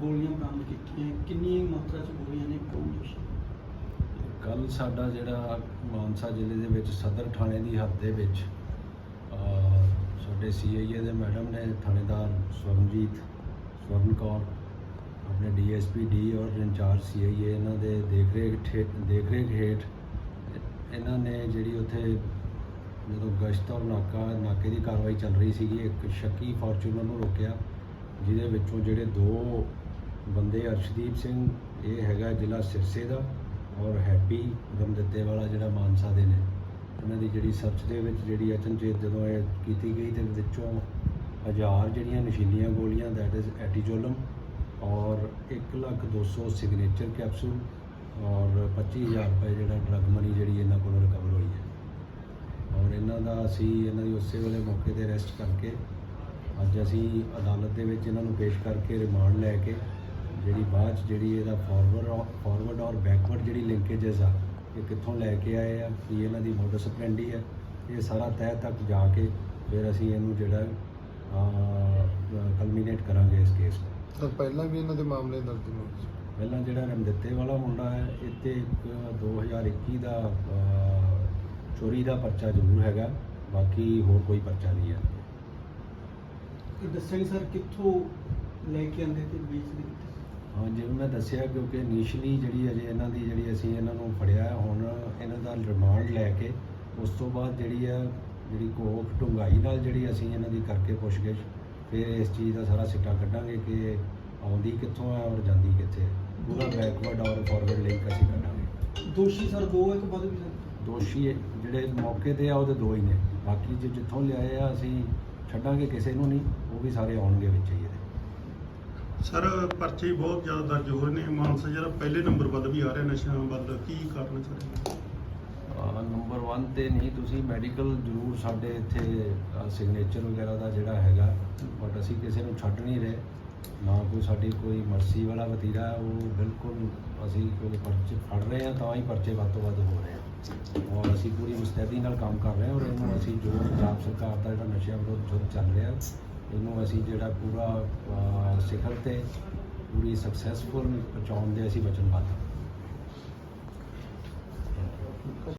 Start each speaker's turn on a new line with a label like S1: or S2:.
S1: ਗੋਲੀਆਂ ਬਰਾਮਦ ਕੀਤੀਆਂ ਕਿੰਨੀ ਮਾਤਰਾ 'ਚ ਗੋਲੀਆਂ ਨੇ ਕੌਣ ਦੋਸ਼ੀ
S2: ਕੱਲ ਸਾਡਾ ਜਿਹੜਾ ਮਾਨਸਾ ਜ਼ਿਲ੍ਹੇ ਦੇ ਵਿੱਚ ਸਦਰ ਥਾਣੇ ਦੀ ਹੱਦ ਦੇ ਵਿੱਚ ਅਹ, ਸਾਡੇ ਸੀਆਈਏ ਦੇ ਮੈਡਮ ਨੇ ਥਾਣੇਦਾਰ ਸਵਰਨਜੀਤ ਸਵਰਨ ਕੌਰ ਆਪਣੇ ਡੀਐਸਪੀ ਡੀ ਔਰ ਇੰਚਾਰਜ ਸੀਆਈਏ ਇਹਨਾਂ ਦੇ ਦੇਖ ਰੇਖ ਠੇ ਦੇਖ ਰੇਖ ਹੇਠ ਇਹਨਾਂ ਨੇ ਜਿਹੜੀ ਉੱਥੇ ਜਦੋਂ ਗਸ਼ਤ ਔਰ ਨਾਕਾ ਨਾਕੇ ਦੀ ਕਾਰਵਾਈ ਚੱਲ ਰਹੀ ਸੀਗੀ ਇੱਕ ਸ਼ੱਕੀ ਫੋਰਚੂਨਰ ਨੂੰ ਰੋਕਿਆ। ਜਿਹਦੇ ਵਿੱਚੋਂ ਜਿਹੜੇ ਦੋ ਬੰਦੇ ਅਰਸ਼ਦੀਪ ਸਿੰਘ, ਇਹ ਹੈਗਾ ਜ਼ਿਲ੍ਹਾ ਸਿਰਸੇ ਦਾ ਔਰ ਹੈਪੀ ਰਮਦੱਤੇ ਵਾਲਾ ਜਿਹੜਾ ਮਾਨਸਾ ਦੇ ਨੇ। ਉਹਨਾਂ ਦੀ ਜਿਹੜੀ ਸਰਚ ਦੇ ਵਿੱਚ ਜਿਹੜੀ ਅਚਨਚੇਤ ਜਦੋਂ ਇਹ ਕੀਤੀ ਗਈ ਤੇ ਵਿੱਚੋਂ ਹਜ਼ਾਰ ਜਿਹੜੀਆਂ ਨਸ਼ੀਲੀਆਂ ਗੋਲੀਆਂ ਦੈਟ ਇਜ਼ ਐਟੀਜੋਲਮ ਔਰ 1 ਲੱਖ 200 ਸਿਗਨੇਚਰ ਕੈਪਸੂਲ ਔਰ 25000 ਰੁਪਏ ਜਿਹੜਾ ਡਰਗ ਮਨੀ ਜਿਹੜੀ ਇਹਨਾਂ ਕੋਲੋਂ ਰਿਕਵਰ ਹੋਈ ਹੈ। ਔਰ ਇਹਨਾਂ ਦਾ ਅਸੀਂ, ਇਹਨਾਂ ਦੀ ਉਸੇ ਵੇਲੇ ਮੌਕੇ ਤੇ ਅਰੈਸਟ ਕਰਕੇ ਅੱਜ ਅਸੀਂ ਅਦਾਲਤ ਦੇ ਵਿੱਚ ਇਹਨਾਂ ਨੂੰ ਪੇਸ਼ ਕਰਕੇ ਰਿਮਾਂਡ ਲੈ ਕੇ ਜਿਹੜੀ ਬਾਅਦ 'ਚ ਜਿਹੜੀ ਇਹਦਾ ਫਾਰਵਰਡ ਫਾਰਵਰਡ ਔਰ ਬੈਕਵਰਡ ਜਿਹੜੀ ਲਿੰਕੇजेस ਆ ਇਹ ਕਿੱਥੋਂ ਲੈ ਕੇ ਆਏ ਆ ਕੀ ਇਹਨਾਂ ਦੀ ਮੋਡਸ ਆਪਰੈਂਡੀ ਹੈ ਇਹ ਸਾਰਾ ਤਹਿ ਤੱਕ ਜਾ ਕੇ ਫਿਰ ਅਸੀਂ ਇਹਨੂੰ ਜਿਹੜਾ ਕਲਮੀਨੇਟ ਕਰਾਂਗੇ ਇਸ ਕੇਸ ਨੂੰ।
S3: ਸਰ ਪਹਿਲਾਂ ਵੀ ਇਹਨਾਂ ਦੇ ਮਾਮਲੇ ਦਰਜ ਨੇ?
S2: ਪਹਿਲਾਂ ਜਿਹੜਾ ਰਮਦਿੱਤੇ ਵਾਲਾ ਮੁੰਡਾ ਹੈ ਇੱਥੇ ਇੱਕ 2021 ਦਾ ਚੋਰੀ ਦਾ ਪਰਚਾ ਜ਼ਰੂਰ ਹੈਗਾ ਬਾਕੀ ਹੋਰ ਕੋਈ ਪਰਚਾ ਨਹੀਂ ਹੈ।
S1: ਇਹ ਦੱਸਿਆ ਸਰ ਕਿੱਥੋਂ ਲੈ ਕੇ ਆਂਦੇ ਤੇ ਵੇਚਦੇ ਕਿੱਥੇ
S2: ਹਾਂ ਜਿਵੇਂ ਮੈਂ ਦੱਸਿਆ ਕਿਉਂਕਿ ਇਨੀਸ਼ੀਅਲੀ ਜਿਹੜੀ ਅਜੇ ਇਹਨਾਂ ਦੀ ਜਿਹੜੀ ਅਸੀਂ ਇਹਨਾਂ ਨੂੰ ਫੜਿਆ ਹੁਣ ਇਹਨਾਂ ਦਾ ਰਿਮਾਂਡ ਲੈ ਕੇ ਉਸ ਤੋਂ ਬਾਅਦ ਜਿਹੜੀ ਹੈ ਜਿਹੜੀ ਕੋਖ ਡੁੰਗਾਈ ਨਾਲ ਜਿਹੜੀ ਅਸੀਂ ਇਹਨਾਂ ਦੀ ਕਰਕੇ ਪੁੱਛਗਿੱਛ ਫਿਰ ਇਸ ਚੀਜ਼ ਦਾ ਸਾਰਾ ਸਿੱਟਾ ਕੱਢਾਂਗੇ ਕਿ ਆਉਂਦੀ ਕਿੱਥੋਂ ਹੈ ਔਰ ਜਾਂਦੀ ਕਿੱਥੇ ਪੂਰਾ ਬੈਕਵਰਡ ਔਰ ਫਾਰਵਰਡ ਲਿੰਕ ਅਸੀਂ ਕੱਢਾਂਗੇ।
S1: ਦੋਸ਼ੀ ਸਰ ਦੋ ਇੱਕ ਵੱਧ ਵੀ ਸਰ?
S2: ਦੋਸ਼ੀ ਜਿਹੜੇ ਮੌਕੇ ਤੇ ਆ ਉਹਦੇ ਦੋ ਹੀ ਨੇ। ਬਾਕੀ ਜੇ ਜਿੱਥੋਂ ਲਿਆਏ ਆ ਅਸੀਂ ਛੱਡਾਂਗੇ ਕਿਸੇ ਨੂੰ ਨਹੀਂ ਉਹ ਵੀ ਸਾਰੇ ਆਉਣਗੇ ਵਿੱਚ ਹੀ ਇਹਦੇ।
S4: ਸਰ ਪਰਚੇ ਬਹੁਤ ਜ਼ਿਆਦਾ ਦਰਜ ਹੋ ਰਹੇ ਨੇ। ਮਾਨਸਾ ਜਿਹੜਾ ਪਹਿਲੇ ਨੰਬਰ ਵੱਲ ਵੀ ਆ ਰਿਹਾ ਨਸ਼ਿਆਂ ਵੱਲ ਕੀ ਕਾਰਨ ਸਰ?
S2: ਨੰਬਰ 1 ਤੇ ਨਹੀਂ ਤੁਸੀਂ ਮੈਡੀਕਲ ਜ਼ਰੂਰ ਸਾਡੇ ਇੱਥੇ ਸਿਗਨੇਚਰ ਵਗੈਰਾ ਦਾ ਜਿਹੜਾ ਹੈਗਾ ਬਟ ਅਸੀਂ ਕਿਸੇ ਨੂੰ ਛੱਡ ਨਹੀਂ ਰਹੇ। ਨਾ ਕੋਈ ਸਾਡੀ ਕੋਈ ਮਰਜ਼ੀ ਵਾਲਾ ਵਤੀਰਾ ਉਹ ਬਿਲਕੁਲ ਅਸੀਂ ਕੋਈ ਪਰਚੇ ਫੜ ਰਹੇ ਹਾਂ, ਤਾਂ ਹੀ ਪਰਚੇ ਵੱਧ ਤੋਂ ਵੱਧ ਹੋ ਰਹੇ ਆ। ਔਰ ਅਸੀਂ ਪੂਰੀ ਮੁਸਤੈਦੀ ਨਾਲ ਕੰਮ ਕਰ ਰਹੇ ਹਾਂ ਔਰ ਇਹਨੂੰ ਅਸੀਂ ਜੋ ਪੰਜਾਬ ਸਰਕਾਰ ਦਾ ਜਿਹੜਾ ਨਸ਼ਿਆਂ ਵਿਰੁੱਧ ਯੁੱਧ ਚੱਲ ਰਿਹਾ, ਇਹਨੂੰ ਅਸੀਂ ਜਿਹੜਾ ਪੂਰਾ ਸਿਖਰ ਤੇ ਪੂਰੀ ਸਕਸੈਸਫੁਲ ਪਹੁੰਚਾਉਣ ਦੇ ਅਸੀਂ ਵਚਨਬੱਧ ਹਾਂ।